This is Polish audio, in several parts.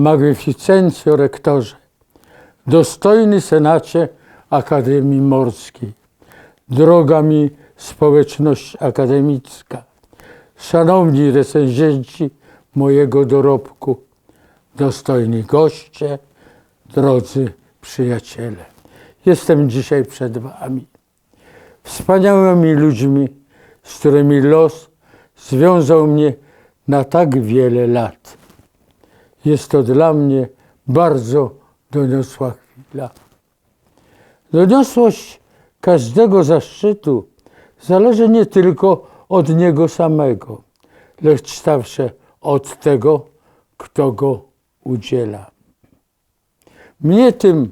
Magnificencjo rektorze, dostojny senacie Akademii Morskiej, droga mi społeczność akademicka, szanowni recenzenci mojego dorobku, dostojni goście, drodzy przyjaciele. Jestem dzisiaj przed Wami wspaniałymi ludźmi, z którymi los związał mnie na tak wiele lat. Jest to dla mnie bardzo doniosła chwila. Doniosłość każdego zaszczytu zależy nie tylko od niego samego, lecz także od tego, kto go udziela. Mnie tym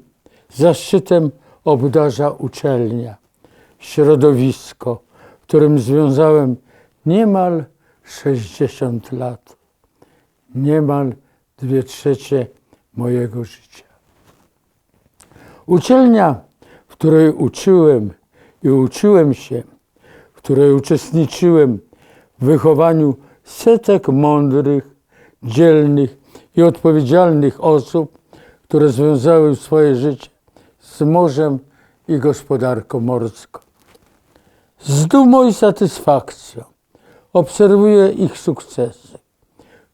zaszczytem obdarza uczelnia, środowisko, w którym związałem niemal 60 lat, niemal dwie trzecie mojego życia. Uczelnia, w której uczyłem i uczyłem się, w której uczestniczyłem w wychowaniu setek mądrych, dzielnych i odpowiedzialnych osób, które związały swoje życie z morzem i gospodarką morską. Z dumą i satysfakcją obserwuję ich sukcesy,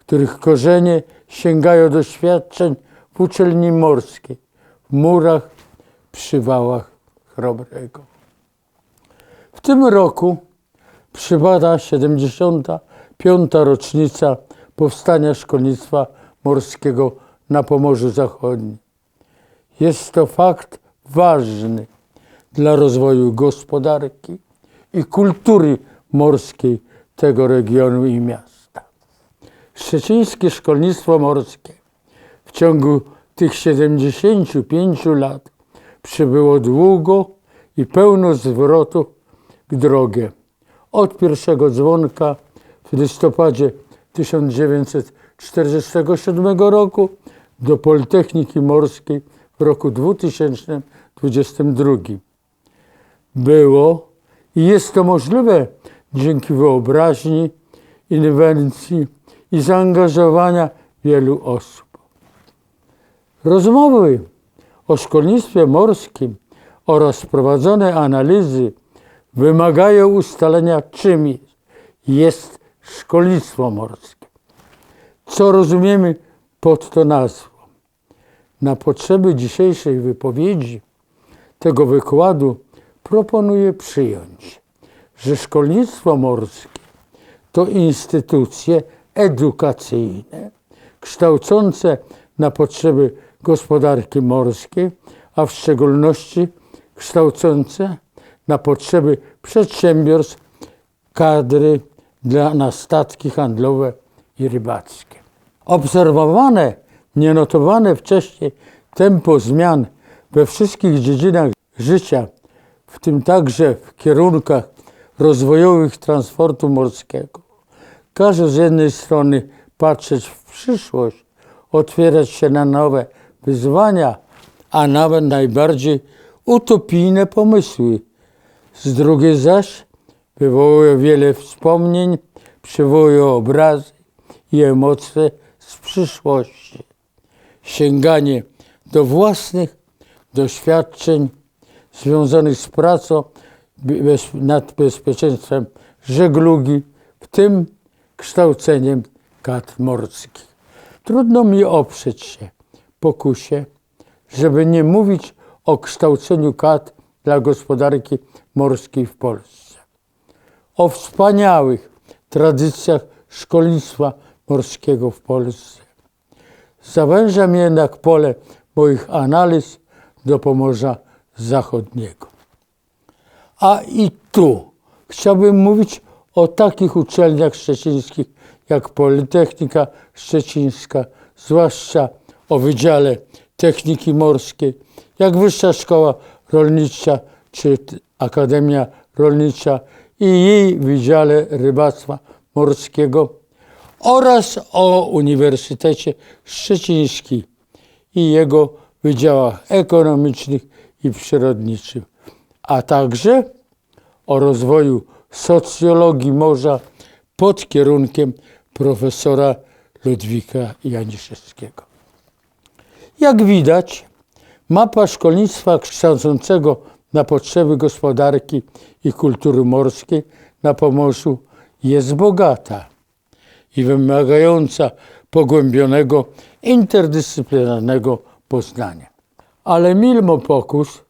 których korzenie sięgają doświadczeń w uczelni morskiej, w murach, przy wałach Chrobrego. W tym roku przypada 75. rocznica powstania szkolnictwa morskiego na Pomorzu Zachodnim. Jest to fakt ważny dla rozwoju gospodarki i kultury morskiej tego regionu i miasta. Szczecińskie szkolnictwo morskie w ciągu tych 75 lat przybyło długo i pełno zwrotów w drogę. Od pierwszego dzwonka w listopadzie 1947 roku do Politechniki Morskiej w roku 2022. Było i jest to możliwe dzięki wyobraźni, inwencji i zaangażowania wielu osób. Rozmowy o szkolnictwie morskim oraz prowadzone analizy wymagają ustalenia, czym jest, szkolnictwo morskie. Co rozumiemy pod to nazwą? Na potrzeby dzisiejszej wypowiedzi tego wykładu proponuję przyjąć, że szkolnictwo morskie to instytucje edukacyjne kształcące na potrzeby gospodarki morskiej, a w szczególności kształcące na potrzeby przedsiębiorstw kadry dla, na statki handlowe i rybackie. Obserwowane, nienotowane wcześniej tempo zmian we wszystkich dziedzinach życia, w tym także w kierunkach rozwojowych transportu morskiego, każe z jednej strony patrzeć w przyszłość, otwierać się na nowe wyzwania, a nawet najbardziej utopijne pomysły. Z drugiej zaś wywołuje wiele wspomnień, przywołuje obrazy i emocje z przyszłości. Sięganie do własnych doświadczeń związanych z pracą nad bezpieczeństwem żeglugi, w tym kształceniem kat morskich. Trudno mi oprzeć się pokusie, żeby nie mówić o kształceniu kat dla gospodarki morskiej w Polsce. O wspaniałych tradycjach szkolnictwa morskiego w Polsce. Zawężam jednak pole moich analiz do Pomorza Zachodniego. A i tu chciałbym mówić o takich uczelniach szczecińskich jak Politechnika Szczecińska, zwłaszcza o Wydziale Techniki Morskiej, jak Wyższa Szkoła Rolnicza czy Akademia Rolnicza i jej Wydziale Rybactwa Morskiego oraz o Uniwersytecie Szczecińskim i jego wydziałach ekonomicznych i przyrodniczych, a także o rozwoju socjologii morza pod kierunkiem profesora Ludwika Janiszewskiego. Jak widać, mapa szkolnictwa kształcącego na potrzeby gospodarki i kultury morskiej na Pomorzu jest bogata i wymagająca pogłębionego, interdyscyplinarnego poznania. Ale mimo pokus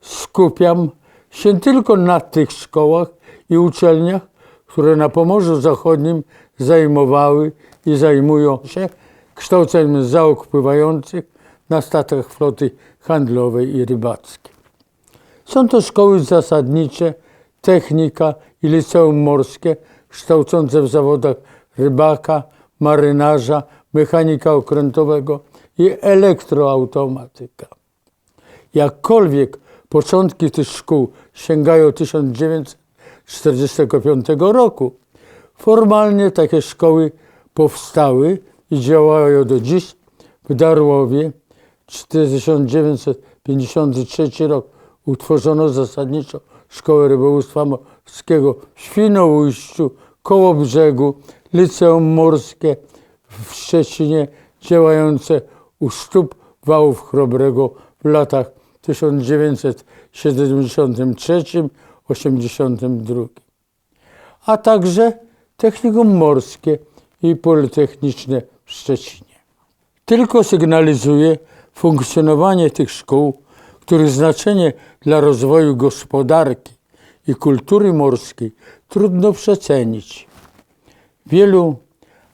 skupiam się tylko na tych szkołach i uczelniach, które na Pomorzu Zachodnim zajmowały i zajmują się kształceniem załóg pływających na statkach floty handlowej i rybackiej. Są to szkoły zasadnicze, technika i liceum morskie kształcące w zawodach rybaka, marynarza, mechanika okrętowego i elektroautomatyka. Jakkolwiek początki tych szkół sięgają 1945 roku, formalnie takie szkoły powstały i działają do dziś w Darłowie. 1953 rok utworzono zasadniczo Szkołę Rybołówstwa Morskiego w Świnoujściu, koło brzegu, Liceum Morskie w Szczecinie, działające u stóp wałów Chrobrego w latach 1973-82, a także Technikum Morskie i Politechniczne w Szczecinie. Tylko sygnalizuje funkcjonowanie tych szkół, których znaczenie dla rozwoju gospodarki i kultury morskiej trudno przecenić. Wielu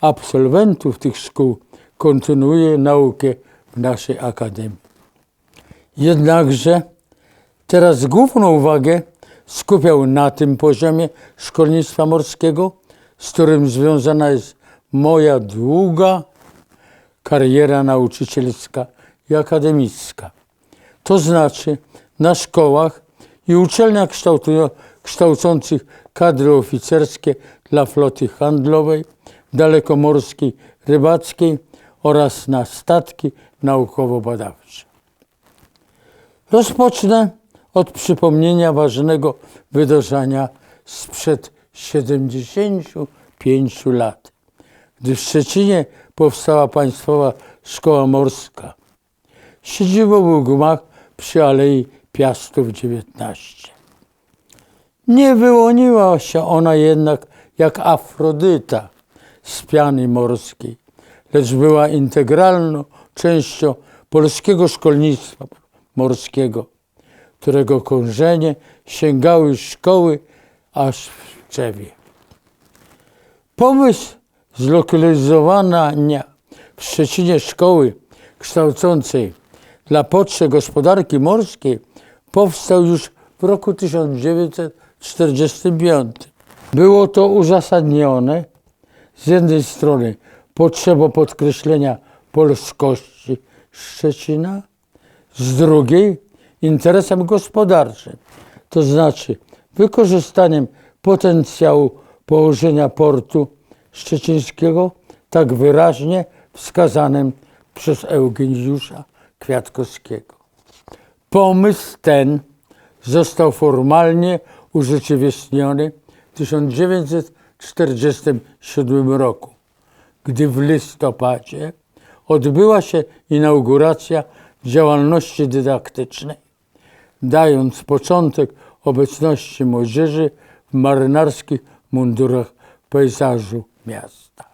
absolwentów tych szkół kontynuuje naukę w naszej akademii. Jednakże teraz główną uwagę skupiał na tym poziomie szkolnictwa morskiego, z którym związana jest moja długa kariera nauczycielska i akademicka. To znaczy na szkołach i uczelniach kształcących kadry oficerskie dla floty handlowej, dalekomorskiej, rybackiej oraz na statki naukowo-badawcze. Rozpocznę od przypomnienia ważnego wydarzenia sprzed 75 lat, gdy w Szczecinie powstała Państwowa Szkoła Morska. Siedzibą był gmach przy Alei Piastów 19. Nie wyłoniła się ona jednak jak Afrodyta z piany morskiej, lecz była integralną częścią polskiego szkolnictwa morskiego, którego korzenie sięgały szkoły aż w Czewie. Pomysł zlokalizowania w Szczecinie szkoły kształcącej dla potrzeb gospodarki morskiej powstał już w roku 1945. Było to uzasadnione z jednej strony potrzebą podkreślenia polskości Szczecina, z drugiej interesem gospodarczym, to znaczy wykorzystaniem potencjału położenia portu szczecińskiego, tak wyraźnie wskazanym przez Eugeniusza Kwiatkowskiego. Pomysł ten został formalnie urzeczywistniony w 1947 roku, gdy w listopadzie odbyła się inauguracja działalności dydaktycznej, dając początek obecności młodzieży w marynarskich mundurach pejzażu miasta.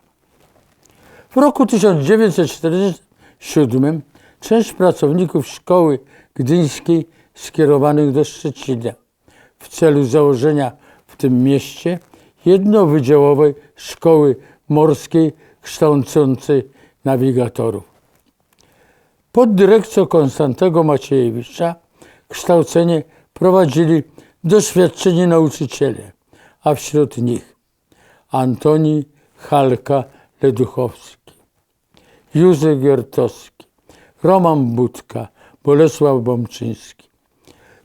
W roku 1947 część pracowników szkoły gdyńskiej skierowanych do Szczecina w celu założenia w tym mieście jednowydziałowej szkoły morskiej kształcącej nawigatorów. Pod dyrekcją Konstantego Maciejewicza kształcenie prowadzili doświadczeni nauczyciele, a wśród nich Antoni Halka Leduchowski, Józef Giertowski, Roman Budka, Bolesław Bomczyński.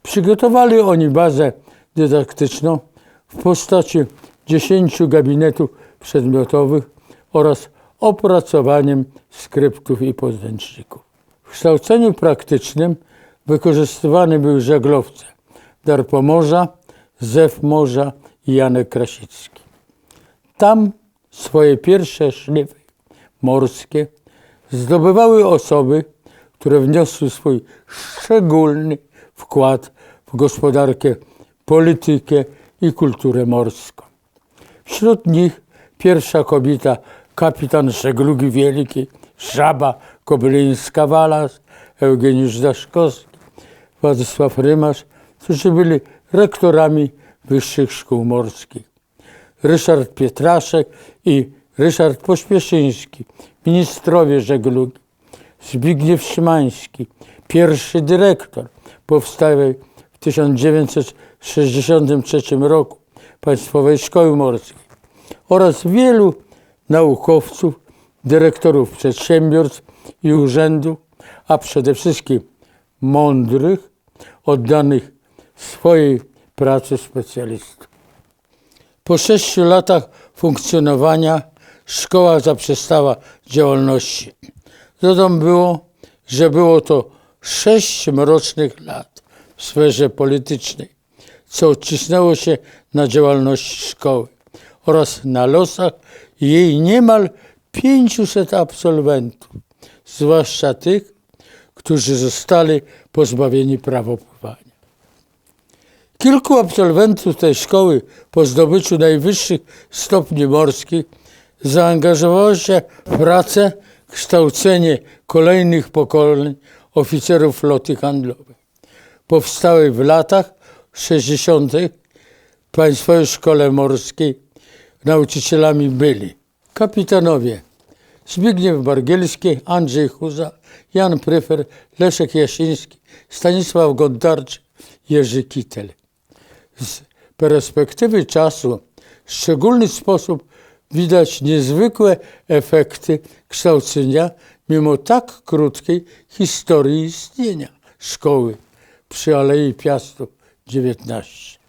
Przygotowali oni bazę dydaktyczną w postaci 10 gabinetów przedmiotowych oraz opracowaniem skryptów i podręczników. W kształceniu praktycznym wykorzystywany był żaglowce Dar Pomorza, Zew Morza i Janek Krasicki. Tam swoje pierwsze szlify morskie zdobywały osoby które wniosły swój szczególny wkład w gospodarkę, politykę i kulturę morską. Wśród nich pierwsza kobieta, kapitan żeglugi wielkiej, Żaba Kobylińska-Walas, Eugeniusz Daszkowski, Władysław Rymasz, którzy byli rektorami wyższych szkół morskich. Ryszard Pietraszek i Ryszard Pośpieszyński, ministrowie żeglugi. Zbigniew Szymański, pierwszy dyrektor powstałej w 1963 roku Państwowej Szkoły Morskiej oraz wielu naukowców, dyrektorów przedsiębiorstw i urzędów, a przede wszystkim mądrych, oddanych swojej pracy specjalistów. Po sześciu latach funkcjonowania szkoła zaprzestała działalności. Dodam było, że było to sześć mrocznych lat w sferze politycznej, co odcisnęło się na działalności szkoły oraz na losach jej niemal 500 absolwentów, zwłaszcza tych, którzy zostali pozbawieni prawa pływania. Kilku absolwentów tej szkoły po zdobyciu najwyższych stopni morskich zaangażowało się w pracę, kształcenie kolejnych pokoleń oficerów floty handlowej. Powstałej w latach 60. w Państwowej Szkole Morskiej nauczycielami byli kapitanowie Zbigniew Bargielski, Andrzej Chuza, Jan Pryfer, Leszek Jasiński, Stanisław Gondarczyk, Jerzy Kitel. Z perspektywy czasu w szczególny sposób widać niezwykłe efekty kształcenia mimo tak krótkiej historii istnienia szkoły przy Alei Piastów 19.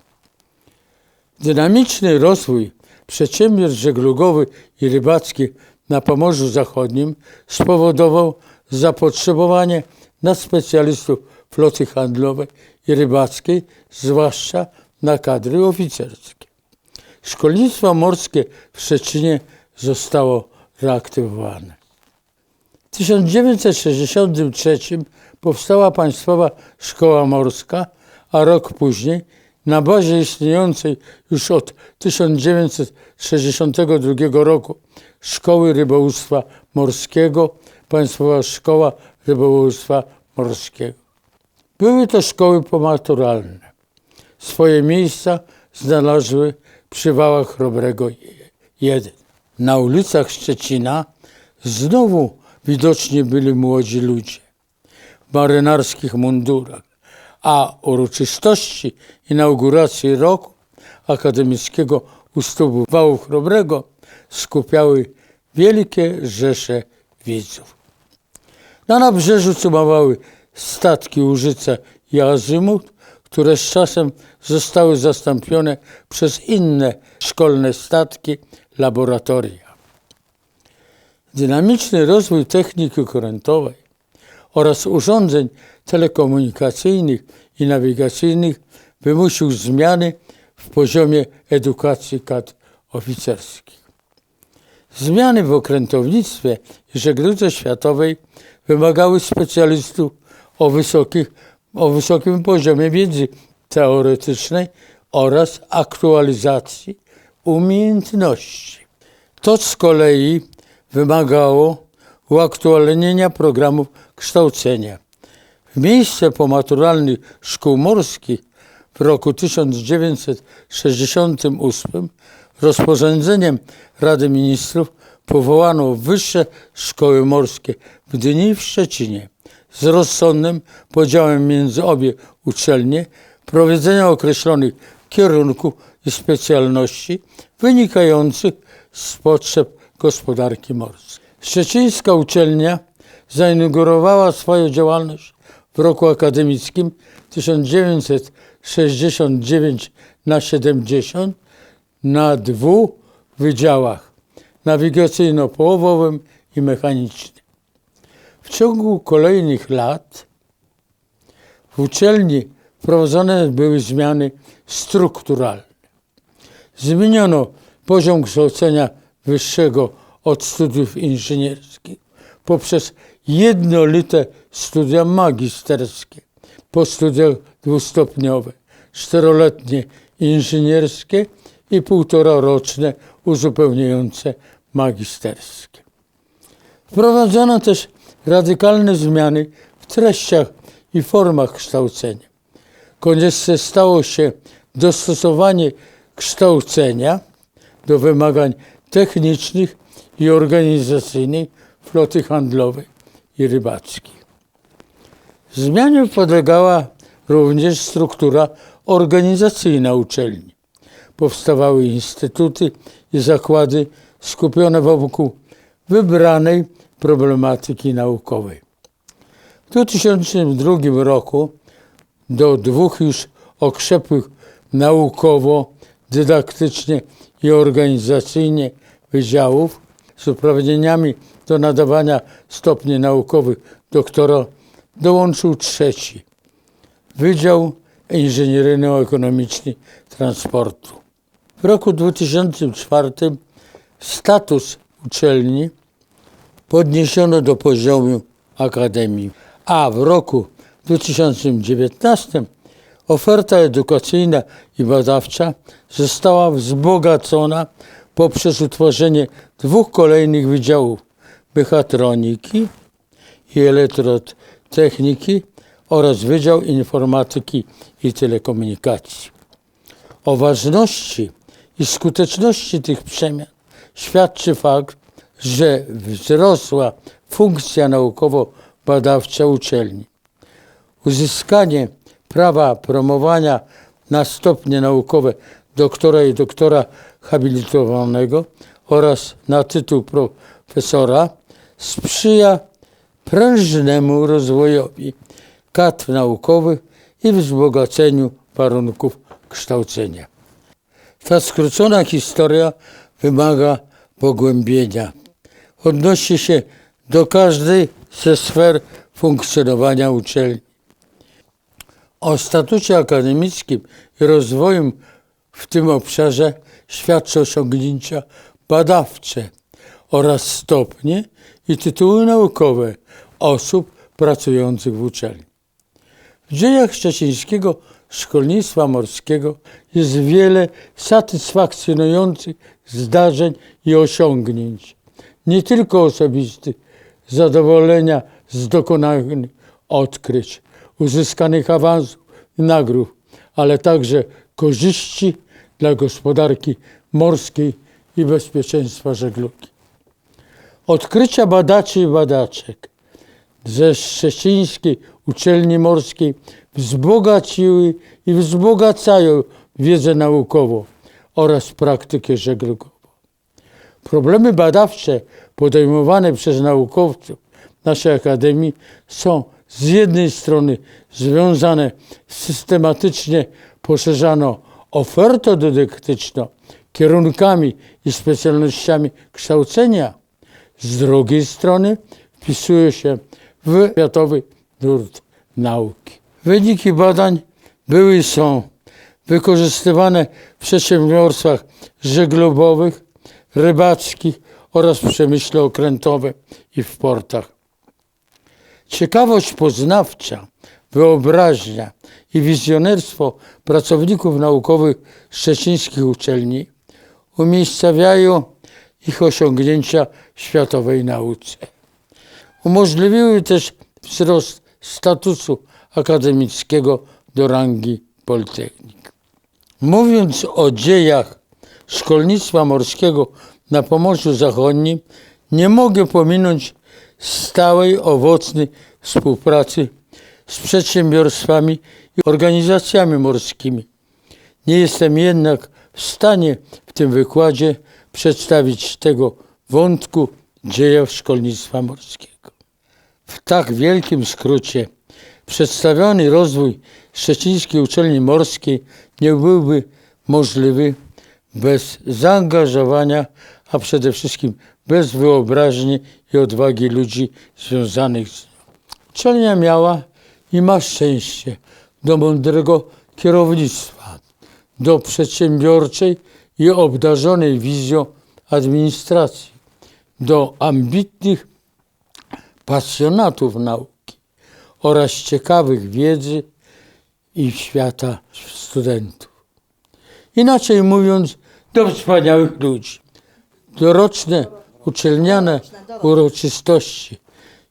Dynamiczny rozwój przedsiębiorstw żeglugowych i rybackich na Pomorzu Zachodnim spowodował zapotrzebowanie na specjalistów floty handlowej i rybackiej, zwłaszcza na kadry oficerskie. Szkolnictwo morskie w Szczecinie zostało reaktywowane. W 1963 powstała Państwowa Szkoła Morska, a rok później na bazie istniejącej już od 1962 roku Szkoły Rybołówstwa Morskiego Państwowa Szkoła Rybołówstwa Morskiego. Były to szkoły pomaturalne. Swoje miejsca znalazły przy wałach Chrobrego 1. Na ulicach Szczecina znowu widoczni byli młodzi ludzie w marynarskich mundurach, a uroczystości inauguracji roku akademickiego u stóp wału Chrobrego skupiały wielkie rzesze widzów. Na nabrzeżu cumowały statki Łużyce i Azymut, które z czasem zostały zastąpione przez inne szkolne statki, laboratoria. Dynamiczny rozwój techniki korentowej oraz urządzeń telekomunikacyjnych i nawigacyjnych wymusił zmiany w poziomie edukacji kadr oficerskich. Zmiany w okrętownictwie i żegludze światowej wymagały specjalistów o, wysokich, o wysokim poziomie wiedzy teoretycznej oraz aktualizacji umiejętności. To z kolei wymagało uaktualnienia programów kształcenia. W miejsce pomaturalnych szkół morskich w roku 1968 rozporządzeniem Rady Ministrów powołano wyższe szkoły morskie w Gdyni i w Szczecinie z rozsądnym podziałem między obie uczelnie, prowadzenia określonych kierunków i specjalności wynikających z potrzeb gospodarki morskiej. Szczecińska uczelnia zainaugurowała swoją działalność w roku akademickim 1969 na 70 na dwóch wydziałach nawigacyjno-połowowym i mechanicznym. W ciągu kolejnych lat w uczelni wprowadzone były zmiany strukturalne. Zmieniono poziom kształcenia wyższego od studiów inżynierskich poprzez jednolite studia magisterskie, po studiach dwustopniowe, czteroletnie inżynierskie i półtora roczne uzupełniające magisterskie. Wprowadzono też radykalne zmiany w treściach i formach kształcenia. Konieczne stało się dostosowanie kształcenia do wymagań technicznych i organizacyjnych floty handlowej i rybackiej. Zmianie podlegała również struktura organizacyjna uczelni. Powstawały instytuty i zakłady skupione wokół wybranej problematyki naukowej. W 2002 roku do dwóch już okrzepłych naukowo, dydaktycznie i organizacyjnie wydziałów z uprawnieniami do nadawania stopni naukowych doktora dołączył trzeci Wydział Inżynieryjno-Ekonomiczny Transportu. W roku 2004 status uczelni podniesiono do poziomu akademii, a w roku 2019 oferta edukacyjna i badawcza została wzbogacona poprzez utworzenie dwóch kolejnych wydziałów mechatroniki i elektrotechniki oraz Wydział Informatyki i Telekomunikacji. O ważności i skuteczności tych przemian świadczy fakt, że wzrosła funkcja naukowo-badawcza uczelni. Uzyskanie prawa promowania na stopnie naukowe doktora i doktora habilitowanego oraz na tytuł profesora sprzyja prężnemu rozwojowi kadr naukowych i wzbogaceniu warunków kształcenia. Ta skrócona historia wymaga pogłębienia. Odnosi się do każdej ze sfer funkcjonowania uczelni. O statusie akademickim i rozwoju w tym obszarze świadczą osiągnięcia badawcze oraz stopnie i tytuły naukowe osób pracujących w uczelni. W dziejach szczecińskiego szkolnictwa morskiego jest wiele satysfakcjonujących zdarzeń i osiągnięć, nie tylko osobistych, zadowolenia z dokonanych odkryć, uzyskanych awansów i nagród, ale także korzyści dla gospodarki morskiej i bezpieczeństwa żeglugi. Odkrycia badaczy i badaczek ze Szczecińskiej Uczelni Morskiej wzbogaciły i wzbogacają wiedzę naukową oraz praktykę żeglugową. Problemy badawcze podejmowane przez naukowców naszej Akademii są z jednej strony związane systematycznie poszerzaną ofertą dydaktyczną, kierunkami i specjalnościami kształcenia, z drugiej strony wpisuje się w światowy nurt nauki. Wyniki badań były i są wykorzystywane w przedsiębiorstwach żeglugowych, rybackich oraz w przemyśle okrętowym i w portach. Ciekawość poznawcza, wyobraźnia i wizjonerstwo pracowników naukowych szczecińskich uczelni umiejscawiają ich osiągnięcia w światowej nauce. Umożliwiły też wzrost statusu akademickiego do rangi politechnik. Mówiąc o dziejach szkolnictwa morskiego na Pomorzu Zachodnim, nie mogę pominąć stałej, owocnej współpracy z przedsiębiorstwami i organizacjami morskimi. Nie jestem jednak w stanie w tym wykładzie przedstawić tego wątku dziejów szkolnictwa morskiego. W tak wielkim skrócie przedstawiony rozwój Szczecińskiej Uczelni Morskiej nie byłby możliwy bez zaangażowania, a przede wszystkim bez wyobraźni i odwagi ludzi związanych z nią. Uczelnia miała i ma szczęście do mądrego kierownictwa, do przedsiębiorczej i obdarzonej wizją administracji, do ambitnych pasjonatów nauki oraz ciekawych wiedzy i świata studentów. Inaczej mówiąc, do wspaniałych ludzi. Doroczne uczelniane uroczystości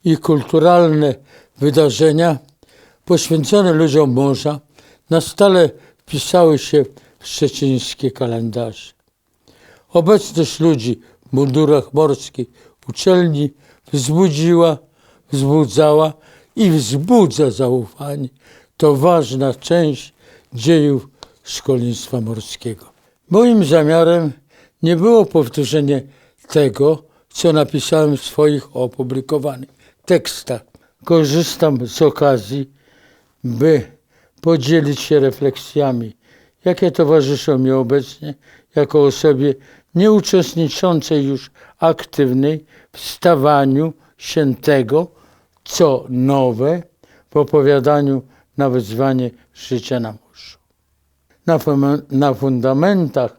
i kulturalne wydarzenia poświęcone ludziom morza na stale wpisały się w szczecińskie kalendarze. Obecność ludzi w mundurach morskich uczelni wzbudziła, wzbudzała i wzbudza zaufanie. To ważna część dziejów szkolnictwa morskiego. Moim zamiarem nie było powtórzenie tego, co napisałem w swoich opublikowanych tekstach. Korzystam z okazji, by podzielić się refleksjami, jakie towarzyszą mi obecnie jako osobie nieuczestniczącej już aktywnej w stawaniu się tego, co nowe w opowiadaniu na wyzwanie życia na morzu. Na, na fundamentach,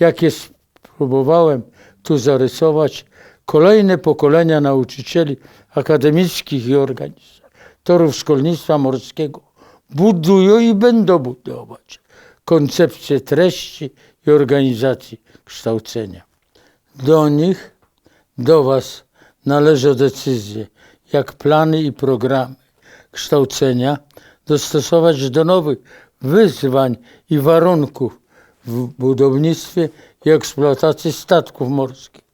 jakie spróbowałem tu zarysować, kolejne pokolenia nauczycieli akademickich i organizatorów szkolnictwa morskiego budują i będą budować koncepcję treści i organizacji kształcenia. Do nich, do Was należą decyzje, jak plany i programy kształcenia dostosować do nowych wyzwań i warunków w budownictwie i eksploatacji statków morskich.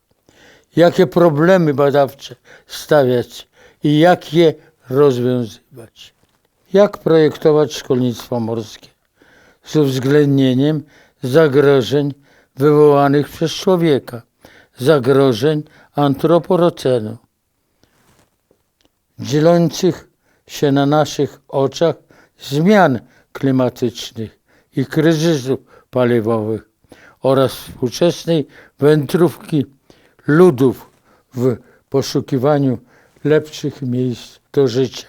Jakie problemy badawcze stawiać i jak je rozwiązywać. Jak projektować szkolnictwo morskie z uwzględnieniem zagrożeń wywołanych przez człowieka, zagrożeń antroporocenu, dzielących się na naszych oczach zmian klimatycznych i kryzysów paliwowych oraz współczesnej wędrówki ludów w poszukiwaniu lepszych miejsc do życia.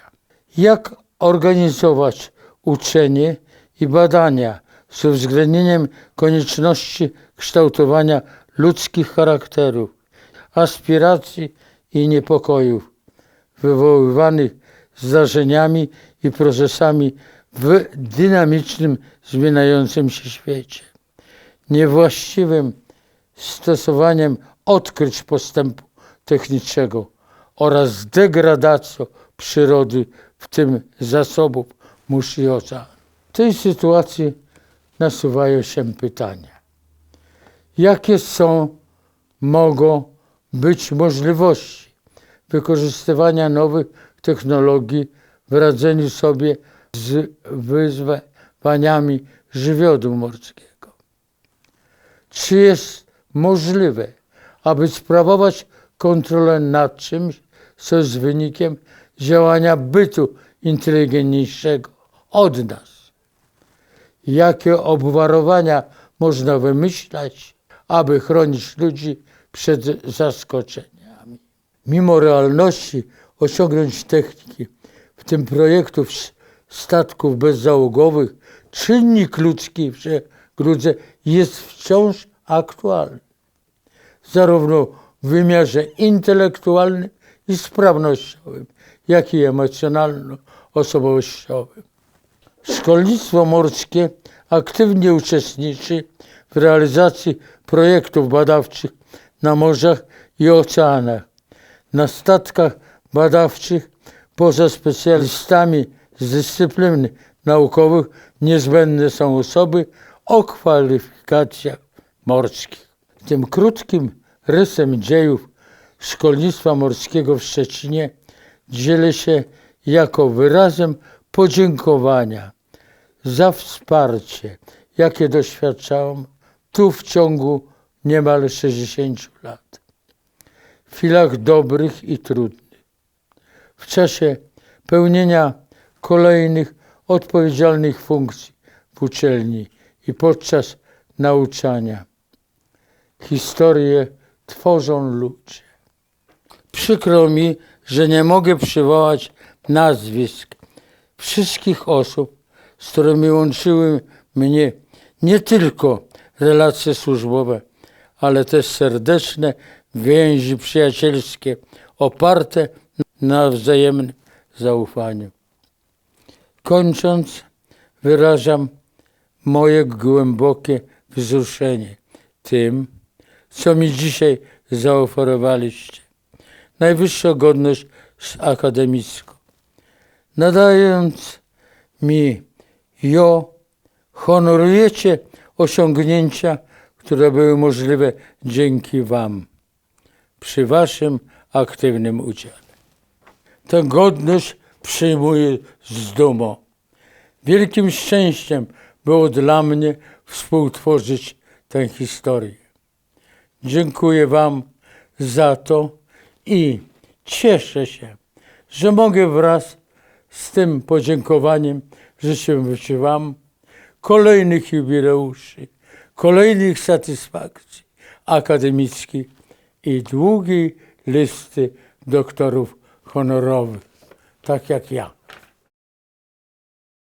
Jak organizować uczenie i badania z uwzględnieniem konieczności kształtowania ludzkich charakterów, aspiracji i niepokojów wywoływanych zdarzeniami i procesami w dynamicznym, zmieniającym się świecie. Niewłaściwym stosowaniem odkryć postępu technicznego oraz degradacją przyrody, w tym zasobów mórz i. W tej sytuacji nasuwają się pytania. Jakie są, mogą być możliwości wykorzystywania nowych technologii w radzeniu sobie z wyzwaniami żywiołu morskiego? Czy jest możliwe, aby sprawować kontrolę nad czymś, co jest wynikiem działania bytu inteligentniejszego od nas? Jakie obwarowania można wymyślać, aby chronić ludzi przed zaskoczeniami? Mimo realności osiągnąć techniki, w tym projektów statków bezzałogowych, czynnik ludzki w żegludze jest wciąż aktualny zarówno w wymiarze intelektualnym i sprawnościowym, jak i emocjonalno-osobowościowym. Szkolnictwo morskie aktywnie uczestniczy w realizacji projektów badawczych na morzach i oceanach, na statkach badawczych poza specjalistami z dyscyplin naukowych niezbędne są osoby o kwalifikacjach morskich. Tym krótkim rysem dziejów szkolnictwa morskiego w Szczecinie dzielę się jako wyrazem podziękowania za wsparcie, jakie doświadczałem tu w ciągu niemal 60 lat. W chwilach dobrych i trudnych. W czasie pełnienia kolejnych odpowiedzialnych funkcji w uczelni i podczas nauczania. Historię tworzą ludzie. Przykro mi, że nie mogę przywołać nazwisk wszystkich osób, z którymi łączyły mnie nie tylko relacje służbowe, ale też serdeczne więzi przyjacielskie oparte na wzajemnym zaufaniu. Kończąc, wyrażam moje głębokie wzruszenie tym, co mi dzisiaj zaoferowaliście. Najwyższą godność akademicką. Nadając mi ją, honorujecie osiągnięcia, które były możliwe dzięki Wam, przy Waszym aktywnym udziale. Tę godność przyjmuję z dumą. Wielkim szczęściem było dla mnie współtworzyć tę historię. Dziękuję Wam za to i cieszę się, że mogę wraz z tym podziękowaniem życzyć Wam kolejnych jubileuszy, kolejnych satysfakcji akademickich i długiej listy doktorów honorowych, tak jak ja.